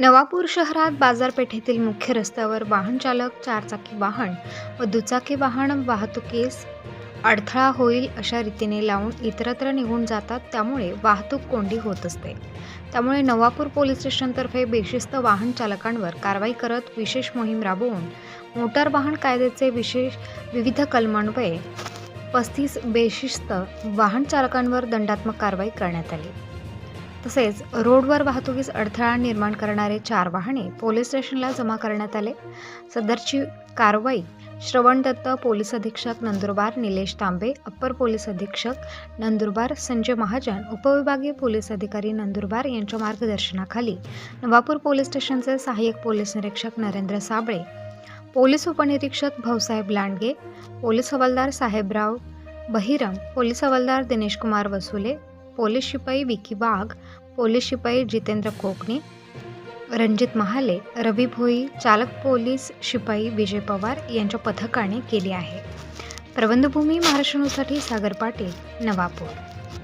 नवापूर शहरात बाजारपेठेतील मुख्य रस्त्यावर वाहनचालक चारचाकी वाहन व दुचाकी वाहन वाहतुकीस अडथळा होईल अशा रीतीने लावून इतरत्र निघून जातात त्यामुळे वाहतूक कोंडी होत असते. त्यामुळे नवापूर पोलीस स्टेशनतर्फे बेशिस्त वाहन चालकांवर कारवाई करत विशेष मोहीम राबवून मोटार वाहन कायद्याचे विशेष विविध कलमान्वये पस्तीस बेशिस्त वाहन चालकांवर दंडात्मक कारवाई करण्यात आली. तसेच रोडवर वाहतुकीस अडथळा निर्माण करणारे चार वाहने पोलीस स्टेशनला जमा करण्यात आले. सदरची कारवाई श्रवण दत्त पोलीस अधीक्षक नंदुरबार निलेश तांबे अप्पर पोलीस अधीक्षक नंदुरबार संजय महाजन उपविभागीय पोलीस अधिकारी नंदुरबार यांच्या मार्गदर्शनाखाली नवापूर पोलीस स्टेशनचे सहाय्यक पोलीस निरीक्षक नरेंद्र साबळे पोलीस उपनिरीक्षक भाऊसाहेब लांडगे पोलीस हवालदार साहेबराव बहिरम पोलीस हवालदार दिनेशकुमार वसुले पोलीस शिपाई विकी वाघ पोलीस शिपाई जितेंद्र कोकणे रणजित महाले रवी भोई चालक पोलीस शिपाई विजय पवार यांच्या पथकाने केली आहे. प्रबंधभूमी महाराष्ट्रासाठी सागर पाटील नवापूर.